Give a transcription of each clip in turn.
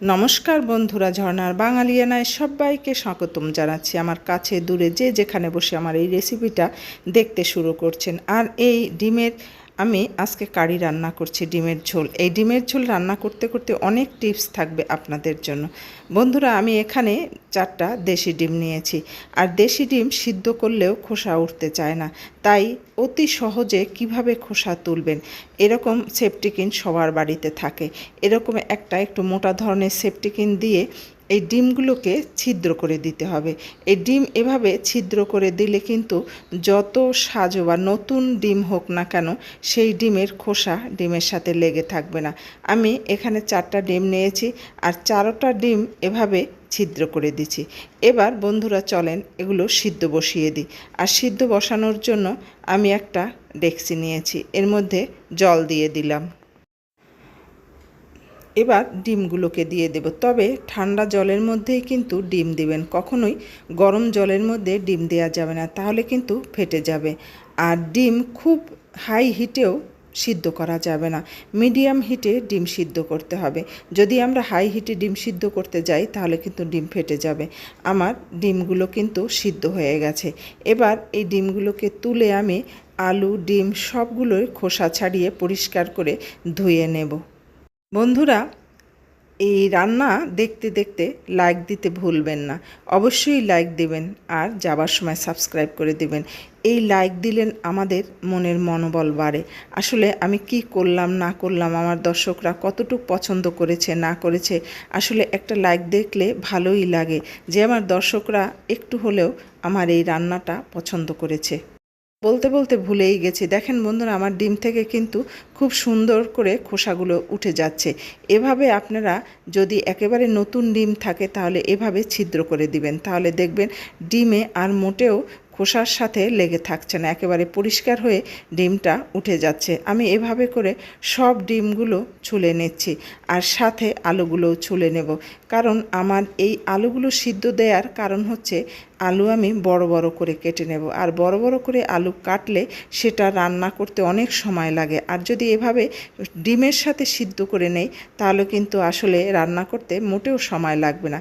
নমস্কার বন্ধুরা ঝর্নার বাঙালিয়ানায় সবাইকে স্বাগতম জানাচ্ছি আমার কাছে দূরে যে যেখানে বসে আমার এই রেসিপিটা দেখতে শুরু করছেন। আর এই ডিমের, আমি আজকে কারি রান্না করছি ডিমের ঝোল। এই ডিমের ঝোল রান্না করতে করতে অনেক টিপস থাকবে আপনাদের জন্য। বন্ধুরা, আমি এখানে চারটা দেশি ডিম নিয়েছি। আর দেশি ডিম সিদ্ধ করলেও খোসা উঠতে চায় না। তাই অতি সহজে কীভাবে খোসা তুলবেন? এরকম সেপটিকিন সবার বাড়িতে থাকে। এরকম একটা একটু মোটা ধরনের সেপটিকিন দিয়ে এই ডিমগুলোকে ছিদ্র করে দিতে হবে। এই ডিম এভাবে ছিদ্র করে দিলে কিন্তু যত সাজো বা নতুন ডিম হোক না কেন, সেই ডিমের খোসা ডিমের সাথে লেগে থাকবে না। আমি এখানে চারটা ডিম নিয়েছি, আর চারোটা ডিম এভাবে ছিদ্র করে দিচ্ছি এবার বন্ধুরা চলেন এগুলো সিদ্ধ বসিয়ে দিই। আর সিদ্ধ বসানোর জন্য আমি একটা ডেক্সি নিয়েছি। এর মধ্যে জল দিয়ে দিলাম। এবার ডিমগুলোকে দিয়ে দেব। তবে ঠান্ডা জলের মধ্যেই কিন্তু ডিম দিবেন। কখনোই গরম জলের মধ্যে ডিম দেওয়া যাবে না। তাহলে কিন্তু ফেটে যাবে। আর ডিম খুব হাই হিটেও সিদ্ধ করা যাবে না। মিডিয়াম হিটে ডিম সিদ্ধ করতে হবে। যদি আমরা হাই হিটে ডিম সিদ্ধ করতে যাই, তাহলে কিন্তু ডিম ফেটে যাবে। আমার ডিমগুলো কিন্তু সিদ্ধ হয়ে গেছে। এবার এই ডিমগুলোকে তুলে আমি আলু, ডিম সবগুলোই খোসা ছাড়িয়ে পরিষ্কার করে ধুয়ে নেব। বন্ধুরা এই রান্না দেখতে দেখতে লাইক দিতে ভুলবেন না। অবশ্যই লাইক দিবেন আর যাবার সময় সাবস্ক্রাইব করে দিবেন। এই লাইক দিলেন আমাদের মনের মনোবল বাড়ে। আসলে আমি কি করলাম, না করলাম, আমার দর্শকরা কতটুকু পছন্দ করেছে, না করেছে, আসলে একটা লাইক দেখলে ভালোই লাগে। যে আমার দর্শকরা একটু হলেও আমার এই রান্নাটা পছন্দ করেছে। বলতে বলতে ভুলেই গেছি। দেখেন বন্ধুরা, আমার ডিম থেকে কিন্তু খুব সুন্দর করে খোসাগুলো উঠে যাচ্ছে। এভাবে আপনারা যদি একেবারে নতুন ডিম থাকে, তাহলে এভাবে ছিদ্র করে দিবেন। তাহলে দেখবেন ডিমে আর মোটেও খোসার সাথে লেগে থাকছে না, একেবারে পরিষ্কার হয়ে ডিমটা উঠে যাচ্ছে। আমি এভাবে করে সব ডিমগুলো ছুলে নিচ্ছি আর সাথে আলুগুলোও ছুলে নেব। কারণ আমার এই আলুগুলো সিদ্ধ দেওয়ার কারণ হচ্ছে আলু আমি বড় বড় করে কেটে নেব। আর বড় বড় করে আলু কাটলে সেটা রান্না করতে অনেক সময় লাগে। আর যদি এভাবে ডিমের সাথে সিদ্ধ করে নেই, তাহলে কিন্তু আসলে রান্না করতে মোটেও সময় লাগবে না।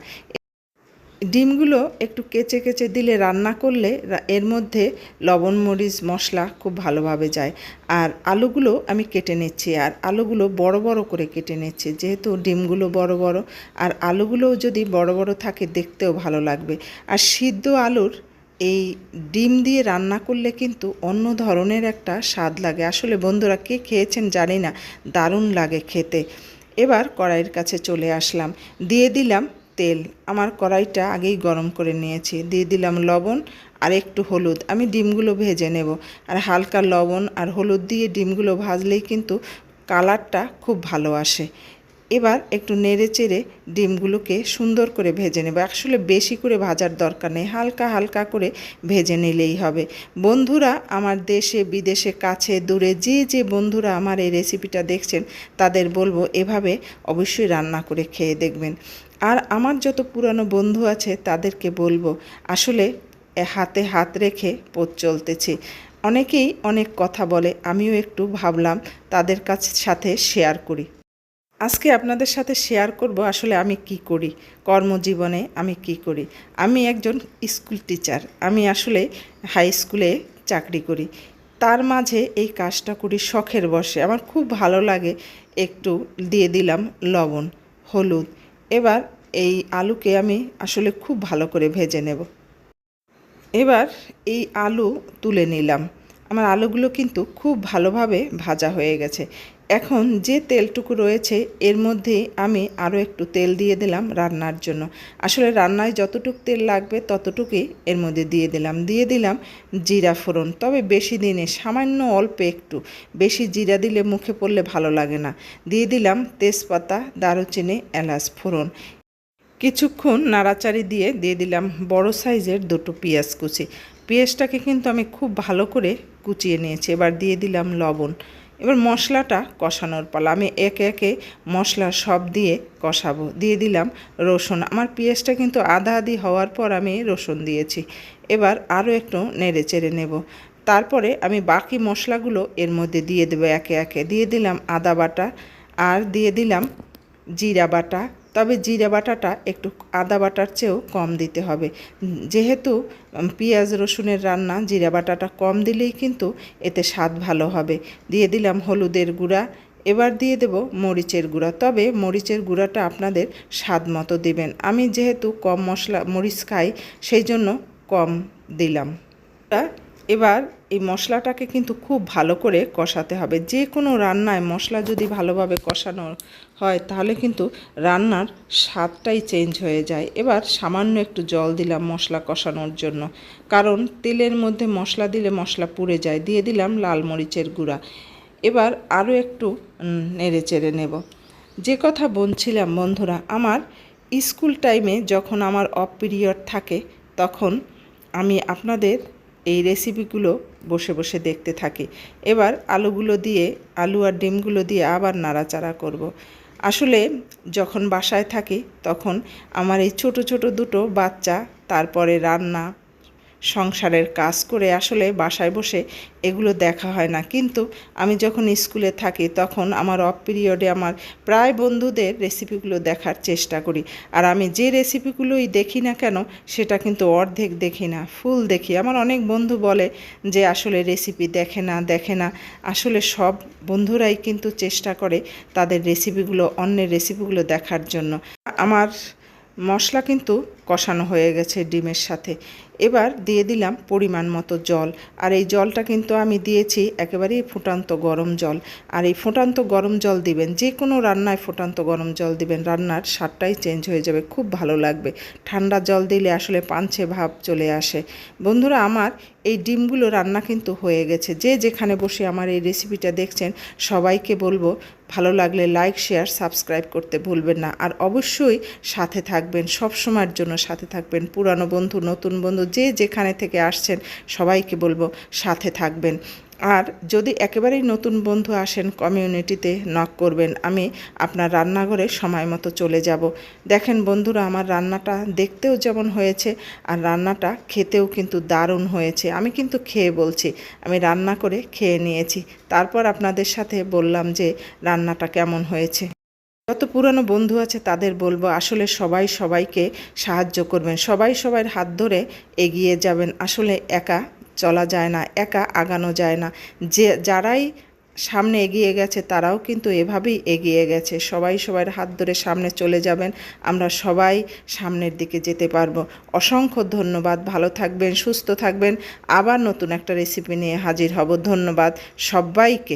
ডিমগুলো একটু কেচে কেচে দিলে রান্না করলে এর মধ্যে লবণ, মরিচ, মশলা খুব ভালোভাবে যায়। আর আলুগুলো আমি কেটে নিচ্ছি, আর আলুগুলো বড় বড় করে কেটে নিচ্ছি, যেহেতু ডিমগুলো বড় বড়। আর আলুগুলোও যদি বড় বড় থাকে দেখতেও ভালো লাগবে। আর সিদ্ধ আলুর এই ডিম দিয়ে রান্না করলে কিন্তু অন্য ধরনের একটা স্বাদ লাগে। আসলে বন্ধুরা, কে খেয়েছেন জানি না, দারুণ লাগে খেতে। এবার কড়াইয়ের কাছে চলে আসলাম। দিয়ে দিলাম তেল। আমার কড়াইটা আগেই গরম করে নিয়েছি। দিয়ে দিলাম লবণ আর একটু হলুদ। আমি ডিমগুলো ভেজে নেব। আর হালকা লবণ আর হলুদ দিয়ে ডিমগুলো ভাজলেই কিন্তু কালারটা খুব ভালো আসে। এবার একটু নেড়ে চেড়ে ডিমগুলোকে সুন্দর করে ভেজে নেব। আসলে বেশি করে ভাজার দরকার নেই, হালকা হালকা করে ভেজে নিলেই হবে। বন্ধুরা, আমার দেশে, বিদেশে, কাছে, দূরে যে যে বন্ধুরা আমার এই রেসিপিটা দেখছেন, তাদের বলব এভাবে অবশ্যই রান্না করে খেয়ে দেখবেন। আর আমার যত পুরানো বন্ধু আছে, তাদেরকে বলব, আসলে হাতে হাত রেখে পথ চলতেছি। অনেকেই অনেক কথা বলে, আমিও একটু ভাবলাম তাদের কাছে সাথে শেয়ার করি। আজকে আপনাদের সাথে শেয়ার করব আসলে আমি কি করি, কর্মজীবনে আমি কি করি। আমি একজন স্কুল টিচার আমি আসলে হাই স্কুলে চাকরি করি। তার মাঝে এই কাজটা করি শখের বসে আমার খুব ভালো লাগে একটু দিয়ে দিলাম লবণ, হলুদ। এবার এই আলুকে আমি আসলে খুব ভালো করে ভেজে নেব। এবার এই আলু তুলে নিলাম। আমার আলুগুলো কিন্তু খুব ভালোভাবে ভাজা হয়ে গেছে। এখন যে তেলটুকু রয়েছে, এর মধ্যে আমি আরও একটু তেল দিয়ে দিলাম রান্নার জন্য। আসলে রান্নায় যতটুকু তেল লাগবে, ততটুকুই এর মধ্যে দিয়ে দিলাম। দিয়ে দিলাম জিরা ফোড়ন। তবে বেশি দিনে, সামান্য অল্প একটু। বেশি জিরা দিলে মুখে পড়লে ভালো লাগে না। দিয়ে দিলাম তেজপাতা, দারুচিনি, এলাচ ফোড়ন। কিছুক্ষণ নাড়াচাড়ি দিয়ে দিয়ে দিলাম বড় সাইজের দুটো পেঁয়াজ কুচি। পেঁয়াজটাকে কিন্তু আমি খুব ভালো করে কুচিয়ে নিয়েছি। এবার দিয়ে দিলাম লবণ। এবার মশলাটা কষানোর পালা। আমি একে একে মশলা সব দিয়ে কষাবো। দিয়ে দিলাম রসুন। আমার পেঁয়াজটা কিন্তু আধা আধি হওয়ার পর আমি রসুন দিয়েছি। এবার আরও একটু নেড়ে চেড়ে নেব। তারপরে আমি বাকি মশলাগুলো এর মধ্যে দিয়ে দেবো একে একে। দিয়ে দিলাম আদা বাটা আর দিয়ে দিলাম জিরা বাটা। তবে জিরা বাটাটা একটু আদা বাটার চেয়েও কম দিতে হবে। যেহেতু পেঁয়াজ রসুনের রান্না জিরা বাটাটা কম দিলেই কিন্তু এতে স্বাদ ভালো হবে। দিয়ে দিলাম হলুদের গুঁড়া। এবার দিয়ে দেব মরিচের গুঁড়া। তবে মরিচের গুঁড়াটা আপনাদের স্বাদ মতো দেবেন। আমি যেহেতু কম মশলা, মরিচ খাই, সেই জন্য কম দিলাম। এবার এই মশলাটাকে কিন্তু খুব ভালো করে কষাতে হবে। যে কোনো রান্নায় মশলা যদি ভালোভাবে কষানো হয়, তাহলে কিন্তু রান্নার স্বাদটাই চেঞ্জ হয়ে যায়। এবার সামান্য একটু জল দিলাম মশলা কষানোর জন্য। কারণ তেলের মধ্যে মশলা দিলে মশলা পুড়ে যায়। দিয়ে দিলাম লাল মরিচের গুঁড়া। এবার আরও একটু নেড়ে চেড়ে নেব। যে কথা বলছিলাম বন্ধুরা, আমার স্কুল টাইমে যখন আমার অফ পিরিয়ড থাকে, তখন আমি আপনাদের এই রেসিপিগুলো বসে বসে দেখতে থাকি এবার আলুগুলো দিয়ে, আলু আর ডিমগুলো দিয়ে আবার নাড়াচাড়া করব। আসলে যখন বাসায় থাকি, তখন আমার এই ছোট ছোট দুটো বাচ্চা, তারপরে রান্না সংসারের কাজ করে আসলে বাসায় বসে এগুলো দেখা হয় না। কিন্তু আমি যখন স্কুলে থাকি তখন আমার অফ পিরিয়ডে আমার প্রায় বন্ধুদের রেসিপিগুলো দেখার চেষ্টা করি। আর আমি যে রেসিপিগুলোই দেখি না কেন, সেটা কিন্তু অর্ধেক দেখি না ফুল দেখি। আমার অনেক বন্ধু বলে যে, আসলে রেসিপি দেখে না দেখে না। আসলে সব বন্ধুরাই কিন্তু চেষ্টা করে তাদের রেসিপিগুলো অন্যের রেসিপিগুলো দেখার জন্য। আমার মশলা কিন্তু কষানো হয়ে গেছে ডিমের সাথে। এবার দিয়ে দিলাম পরিমাণ মতো জল। আর এই জলটা কিন্তু আমি দিয়েছি একেবারেই ফুটান্ত গরম জল। আর এই ফুটান্ত গরম জল দিবেন যে কোনো রান্নায় ফুটান্ত গরম জল দিবেন, রান্নার স্বাদটাই চেঞ্জ হয়ে যাবে, খুব ভালো লাগবে। ঠান্ডা জল দিলে আসলে পাঞ্চে ভাব চলে আসে। বন্ধুরা, আমার এই ডিমগুলো রান্না কিন্তু হয়ে গেছে। যে যেখানে বসে আমার এই রেসিপিটা দেখছেন, সবাইকে বলব, ভালো লাগলে লাইক শেয়ার সাবস্ক্রাইব করতে ভুলবেন না। আর অবশ্যই সাথে থাকবেন সব সময়ের জন্য সাথে থাকবেন। পুরানো বন্ধু, নতুন বন্ধু যে যেখানে থেকে আসছেন, সবাইকে বলব সাথে থাকবেন। আর যদি একেবারেই নতুন বন্ধু আসেন কমিউনিটিতে নক করবেন, আমি আপনার রান্নাঘরে সময় মতো চলে যাব। দেখেন বন্ধুরা, আমার রান্নাটা দেখতেও যেমন হয়েছে, আর রান্নাটা খেতেও কিন্তু দারুণ হয়েছে। আমি কিন্তু খেয়ে বলছি, আমি রান্না করে খেয়ে নিয়েছি। তারপর আপনাদের সাথে বললাম যে রান্নাটা কেমন হয়েছে। যত পুরানো বন্ধু আছে তাদের বলব, আসলে সবাই সবাইকে সাহায্য করবেন। সবাই সবার হাত ধরে এগিয়ে যাবেন। আসলে একা চলা যায় না, একা আগানো যায় না। যে, যারাই সামনে এগিয়ে গেছে তারাও কিন্তু এভাবেই এগিয়ে গেছে। সবাই সবার হাত ধরে সামনে চলে যাবেন, আমরা সবাই সামনের দিকে যেতে পারব। অসংখ্য ধন্যবাদ, ভালো থাকবেন, সুস্থ থাকবেন। আবার নতুন একটা রেসিপি নিয়ে হাজির হব। ধন্যবাদ সবাইকে।